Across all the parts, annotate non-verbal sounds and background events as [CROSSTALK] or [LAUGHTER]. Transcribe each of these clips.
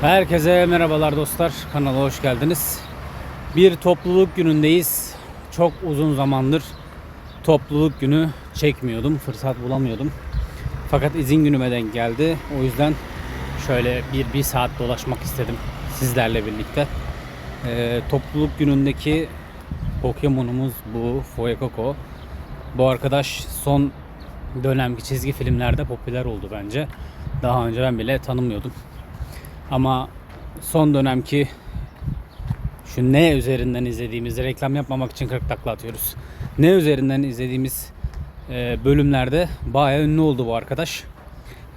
Herkese merhabalar dostlar. Kanala hoş geldiniz. Bir topluluk günündeyiz. Çok uzun zamandır topluluk günü çekmiyordum. Fırsat bulamıyordum. Fakat izin günüme denk geldi. O yüzden şöyle bir, bir saat dolaşmak istedim sizlerle birlikte. Ee, topluluk günündeki Pokemon'umuz bu Fuecoco. Bu arkadaş son dönemki çizgi filmlerde popüler oldu bence. Daha önce ben bile tanımıyordum. Ama son dönemki şu ne üzerinden izlediğimiz reklam yapmamak için 40 takla atıyoruz. Ne üzerinden izlediğimiz e, bölümlerde bayağı ünlü oldu bu arkadaş.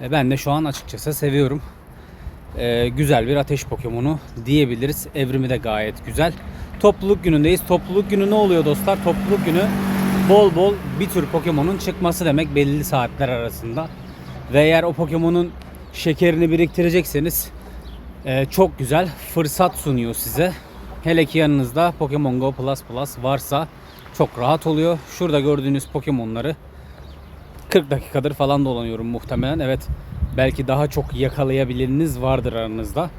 E, ben de şu an açıkçası seviyorum. E, güzel bir ateş Pokemonu diyebiliriz. Evrimi de gayet güzel. Topluluk günündeyiz. Topluluk günü ne oluyor dostlar? Topluluk günü bol bol bir tür Pokemon'un çıkması demek belirli saatler arasında. Ve eğer o Pokemon'un şekerini biriktirecekseniz ee, çok güzel fırsat sunuyor size. Hele ki yanınızda Pokemon Go Plus Plus varsa çok rahat oluyor. Şurada gördüğünüz Pokemon'ları 40 dakikadır falan dolanıyorum muhtemelen. Evet belki daha çok yakalayabiliriniz vardır aranızda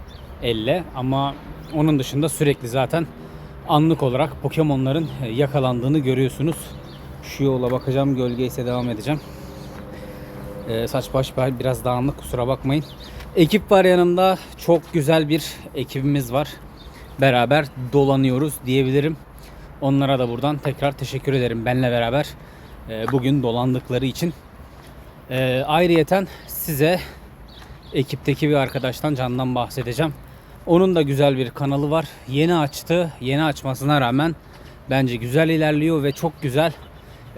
elle ama onun dışında sürekli zaten anlık olarak Pokemon'ların yakalandığını görüyorsunuz. Şu yola bakacağım gölge ise devam edeceğim. Ee, saç baş biraz dağınık kusura bakmayın. Ekip var yanımda. Çok güzel bir ekibimiz var. Beraber dolanıyoruz diyebilirim. Onlara da buradan tekrar teşekkür ederim benle beraber e, bugün dolandıkları için. E, ayrıyeten size ekipteki bir arkadaştan Can'dan bahsedeceğim. Onun da güzel bir kanalı var. Yeni açtı. Yeni açmasına rağmen bence güzel ilerliyor ve çok güzel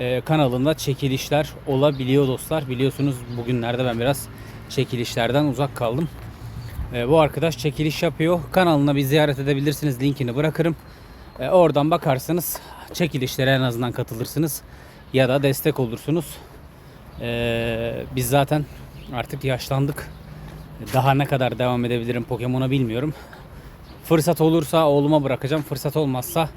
e, kanalında çekilişler olabiliyor dostlar. Biliyorsunuz bugünlerde ben biraz çekilişlerden uzak kaldım. E, bu arkadaş çekiliş yapıyor. Kanalına bir ziyaret edebilirsiniz. Linkini bırakırım. E, oradan bakarsınız. Çekilişlere en azından katılırsınız. Ya da destek olursunuz. Biz zaten artık yaşlandık. Daha ne kadar devam edebilirim Pokemon'a bilmiyorum. Fırsat olursa oğluma bırakacağım. Fırsat olmazsa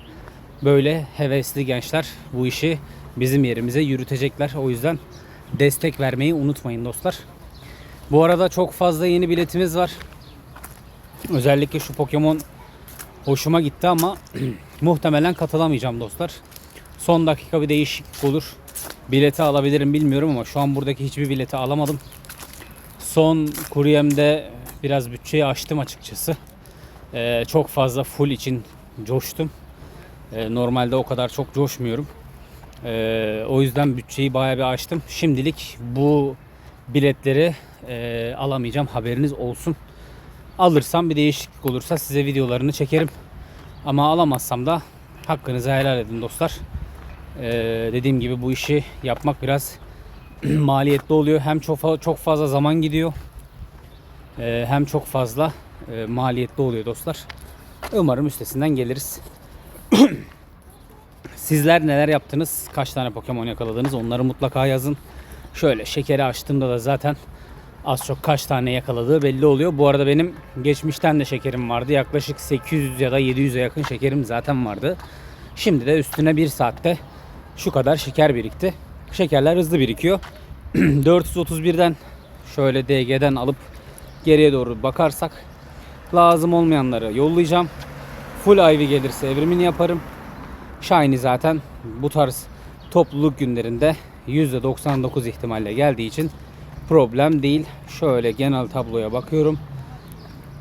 böyle hevesli gençler bu işi bizim yerimize yürütecekler. O yüzden destek vermeyi unutmayın dostlar. Bu arada çok fazla yeni biletimiz var. Özellikle şu Pokemon hoşuma gitti ama [CLEARS THROAT] muhtemelen katılamayacağım dostlar. Son dakika bir değişiklik olur. Bileti alabilirim bilmiyorum ama şu an buradaki hiçbir bileti alamadım. Son kuryemde biraz bütçeyi aştım açıkçası. Ee, çok fazla full için coştum. Ee, normalde o kadar çok coşmuyorum. Ee, o yüzden bütçeyi bayağı bir aştım. Şimdilik bu biletleri e, alamayacağım haberiniz olsun. Alırsam bir değişiklik olursa size videolarını çekerim. Ama alamazsam da hakkınızı helal edin dostlar. Ee, dediğim gibi bu işi yapmak biraz [CLEARS THROAT] maliyetli oluyor. Hem çok çok fazla zaman gidiyor. Ee, hem çok fazla e, maliyetli oluyor dostlar. Umarım üstesinden geliriz. [CLEARS THROAT] Sizler neler yaptınız? Kaç tane Pokemon yakaladınız? Onları mutlaka yazın. Şöyle şekeri açtığımda da zaten az çok kaç tane yakaladığı belli oluyor. Bu arada benim geçmişten de şekerim vardı. Yaklaşık 800 ya da 700'e yakın şekerim zaten vardı. Şimdi de üstüne bir saatte şu kadar şeker birikti. Şekerler hızlı birikiyor. [CLEARS THROAT] 431'den şöyle DG'den alıp geriye doğru bakarsak lazım olmayanları yollayacağım. Full Ivy gelirse evrimini yaparım. Shiny zaten bu tarz topluluk günlerinde %99 ihtimalle geldiği için problem değil. Şöyle genel tabloya bakıyorum.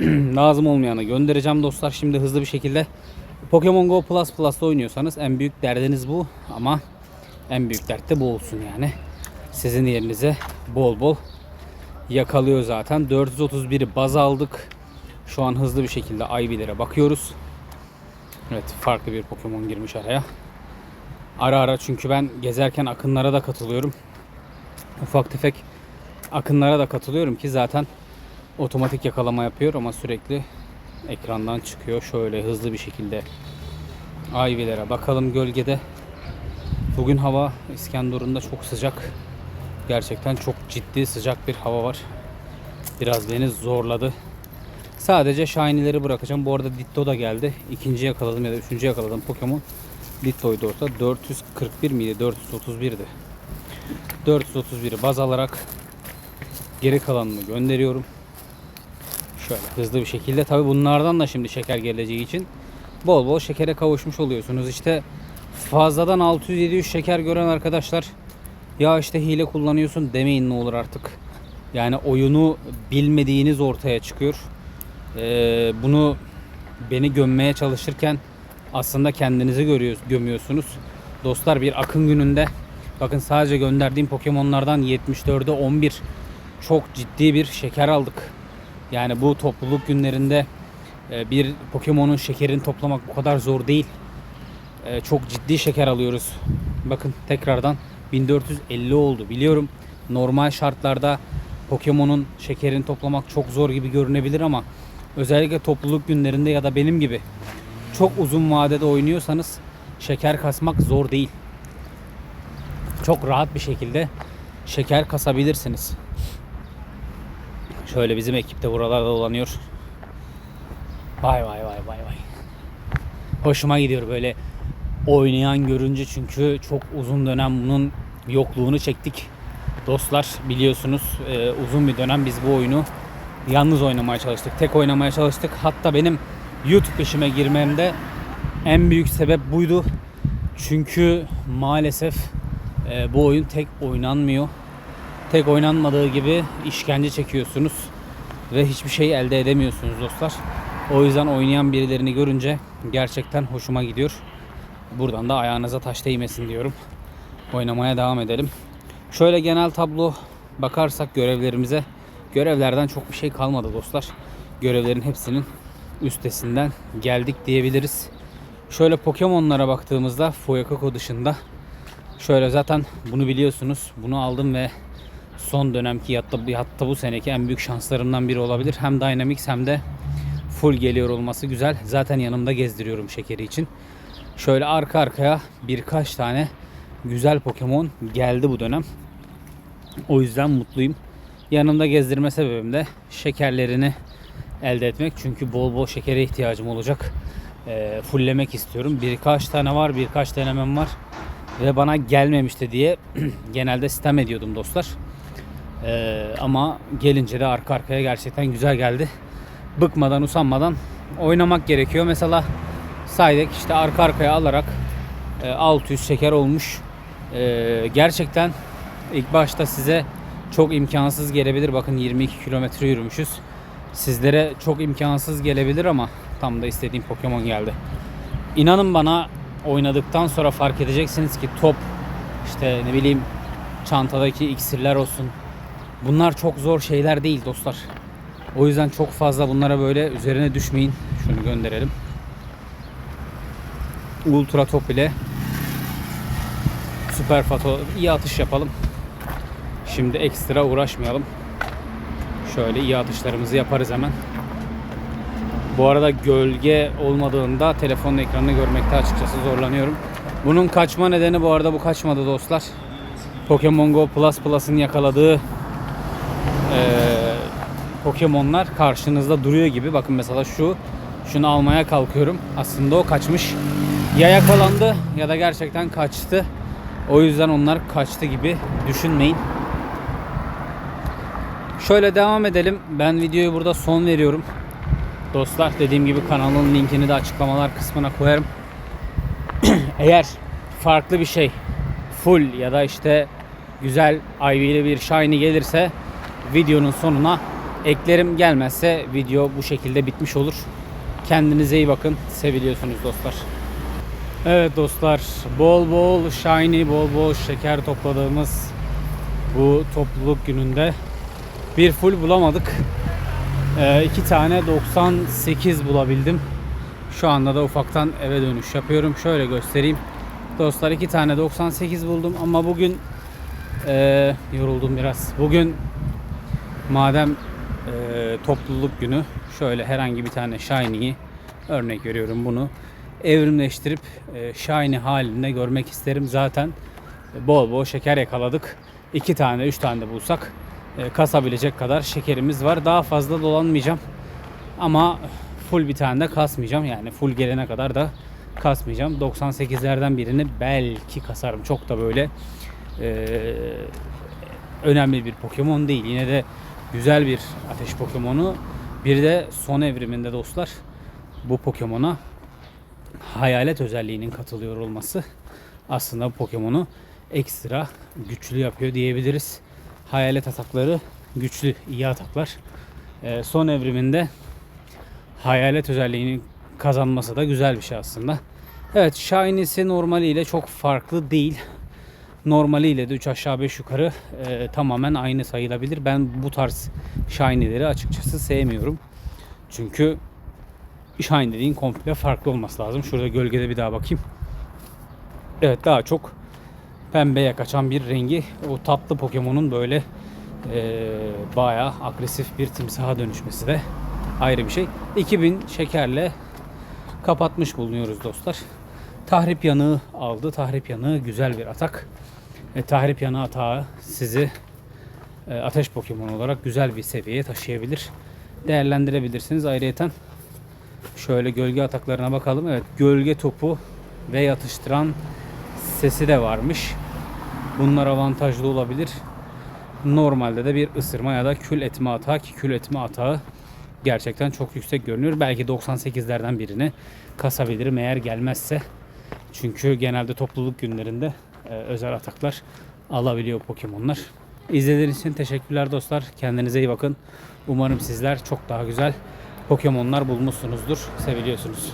[CLEARS THROAT] Lazım olmayanı göndereceğim dostlar. Şimdi hızlı bir şekilde Pokemon Go Plus Plus'ta oynuyorsanız en büyük derdiniz bu ama en büyük dert de bu olsun yani. Sizin yerinize bol bol yakalıyor zaten. 431'i baz aldık. Şu an hızlı bir şekilde Ivy'lere bakıyoruz. Evet farklı bir Pokemon girmiş araya. Ara ara çünkü ben gezerken akınlara da katılıyorum. Ufak tefek akınlara da katılıyorum ki zaten otomatik yakalama yapıyor ama sürekli ekrandan çıkıyor. Şöyle hızlı bir şekilde Ivy'lere bakalım gölgede. Bugün hava İskenderun'da çok sıcak. Gerçekten çok ciddi sıcak bir hava var. Biraz beni zorladı. Sadece Shiny'leri bırakacağım. Bu arada Ditto da geldi. İkinci yakaladım ya da üçüncü yakaladım Pokemon. Ditto'ydu orada. 441 miydi? 431'di. 431'i baz alarak geri kalanını gönderiyorum. Şöyle hızlı bir şekilde tabi bunlardan da şimdi şeker geleceği için bol bol şekere kavuşmuş oluyorsunuz. İşte fazladan 600-700 şeker gören arkadaşlar ya işte hile kullanıyorsun demeyin ne olur artık. Yani oyunu bilmediğiniz ortaya çıkıyor. Ee, bunu beni gömmeye çalışırken aslında kendinizi görüyoruz, gömüyorsunuz. Dostlar bir akın gününde bakın sadece gönderdiğim Pokemon'lardan 74'e 11 çok ciddi bir şeker aldık. Yani bu topluluk günlerinde e, bir Pokemon'un şekerini toplamak bu kadar zor değil. E, Çok ciddi şeker alıyoruz. Bakın tekrardan 1450 oldu. Biliyorum normal şartlarda Pokemon'un şekerini toplamak çok zor gibi görünebilir ama özellikle topluluk günlerinde ya da benim gibi çok uzun vadede oynuyorsanız şeker kasmak zor değil. Çok rahat bir şekilde şeker kasabilirsiniz. Şöyle bizim ekip de buralarda dolanıyor. Vay vay vay vay vay. Hoşuma gidiyor böyle oynayan görünce çünkü çok uzun dönem bunun yokluğunu çektik. Dostlar biliyorsunuz e, uzun bir dönem biz bu oyunu yalnız oynamaya çalıştık. Tek oynamaya çalıştık. Hatta benim YouTube işime girmemde en büyük sebep buydu. Çünkü maalesef e, bu oyun tek oynanmıyor. Tek oynanmadığı gibi işkence çekiyorsunuz ve hiçbir şey elde edemiyorsunuz dostlar. O yüzden oynayan birilerini görünce gerçekten hoşuma gidiyor. Buradan da ayağınıza taş değmesin diyorum. Oynamaya devam edelim. Şöyle genel tablo bakarsak görevlerimize görevlerden çok bir şey kalmadı dostlar. Görevlerin hepsinin üstesinden geldik diyebiliriz. Şöyle Pokemon'lara baktığımızda Fuecoco dışında şöyle zaten bunu biliyorsunuz. Bunu aldım ve son dönemki hatta, hatta bu seneki en büyük şanslarımdan biri olabilir. Hem Dynamics hem de full geliyor olması güzel. Zaten yanımda gezdiriyorum şekeri için. Şöyle arka arkaya birkaç tane güzel Pokemon geldi bu dönem. O yüzden mutluyum. Yanımda gezdirme sebebim de şekerlerini elde etmek. Çünkü bol bol şekere ihtiyacım olacak. E, fulllemek istiyorum. Birkaç tane var, birkaç denemem var. Ve bana gelmemişti diye [CLEARS THROAT] genelde sitem ediyordum dostlar. E, ama gelince de arka arkaya gerçekten güzel geldi. Bıkmadan, usanmadan oynamak gerekiyor. Mesela Saydek işte arka arkaya alarak e, 600 şeker olmuş. E, gerçekten ilk başta size çok imkansız gelebilir. Bakın 22 kilometre yürümüşüz. Sizlere çok imkansız gelebilir ama tam da istediğim Pokemon geldi. İnanın bana oynadıktan sonra fark edeceksiniz ki top işte ne bileyim çantadaki iksirler olsun. Bunlar çok zor şeyler değil dostlar. O yüzden çok fazla bunlara böyle üzerine düşmeyin. Şunu gönderelim. Ultra top ile Süper Fato iyi atış yapalım. Şimdi ekstra uğraşmayalım. Şöyle iyi atışlarımızı yaparız hemen. Bu arada gölge olmadığında telefonun ekranını görmekte açıkçası zorlanıyorum. Bunun kaçma nedeni bu arada bu kaçmadı dostlar. Pokemon Go Plus Plus'ın yakaladığı eee, Pokemon'lar karşınızda duruyor gibi. Bakın mesela şu şunu almaya kalkıyorum. Aslında o kaçmış. Ya yakalandı ya da gerçekten kaçtı. O yüzden onlar kaçtı gibi düşünmeyin. Şöyle devam edelim. Ben videoyu burada son veriyorum. Dostlar dediğim gibi kanalın linkini de açıklamalar kısmına koyarım. [CLEARS THROAT] Eğer farklı bir şey full ya da işte güzel IV'li bir shiny gelirse videonun sonuna eklerim gelmezse video bu şekilde bitmiş olur. Kendinize iyi bakın. Seviliyorsunuz dostlar. Evet dostlar bol bol shiny bol bol şeker topladığımız bu topluluk gününde bir full bulamadık. Ee, iki tane 98 bulabildim. Şu anda da ufaktan eve dönüş yapıyorum. Şöyle göstereyim. Dostlar iki tane 98 buldum ama bugün e, yoruldum biraz. Bugün madem e, topluluk günü şöyle herhangi bir tane shiny'yi örnek veriyorum bunu evrimleştirip e, shiny halinde görmek isterim. Zaten bol bol şeker yakaladık. İki tane, üç tane de bulsak e, kasabilecek kadar şekerimiz var. Daha fazla dolanmayacağım. Ama full bir tane de kasmayacağım. Yani full gelene kadar da kasmayacağım. 98'lerden birini belki kasarım. Çok da böyle e, önemli bir Pokemon değil. Yine de güzel bir ateş Pokemonu. Bir de son evriminde dostlar bu Pokemon'a hayalet özelliğinin katılıyor olması aslında Pokemon'u ekstra güçlü yapıyor diyebiliriz. Hayalet atakları güçlü, iyi ataklar. Ee, son evriminde hayalet özelliğinin kazanması da güzel bir şey aslında. Evet Shiny'si normaliyle çok farklı değil. Normaliyle de 3 aşağı 5 yukarı e, tamamen aynı sayılabilir. Ben bu tarz Shiny'leri açıkçası sevmiyorum. Çünkü Shine komple farklı olması lazım. Şurada gölgede bir daha bakayım. Evet daha çok pembeye kaçan bir rengi. O tatlı Pokemon'un böyle e, bayağı agresif bir timsaha dönüşmesi de ayrı bir şey. 2000 şekerle kapatmış bulunuyoruz dostlar. Tahrip yanığı aldı. Tahrip yanığı güzel bir atak. E, tahrip yanığı atağı sizi e, ateş Pokemon olarak güzel bir seviyeye taşıyabilir. Değerlendirebilirsiniz. Ayrıyeten şöyle gölge ataklarına bakalım. Evet gölge topu ve yatıştıran sesi de varmış. Bunlar avantajlı olabilir. Normalde de bir ısırma ya da kül etme atağı ki kül etme atağı gerçekten çok yüksek görünüyor. Belki 98'lerden birini kasabilirim eğer gelmezse. Çünkü genelde topluluk günlerinde e, özel ataklar alabiliyor Pokemon'lar. İzlediğiniz için teşekkürler dostlar. Kendinize iyi bakın. Umarım sizler çok daha güzel Pokemon'lar bulmuşsunuzdur. Seviliyorsunuz.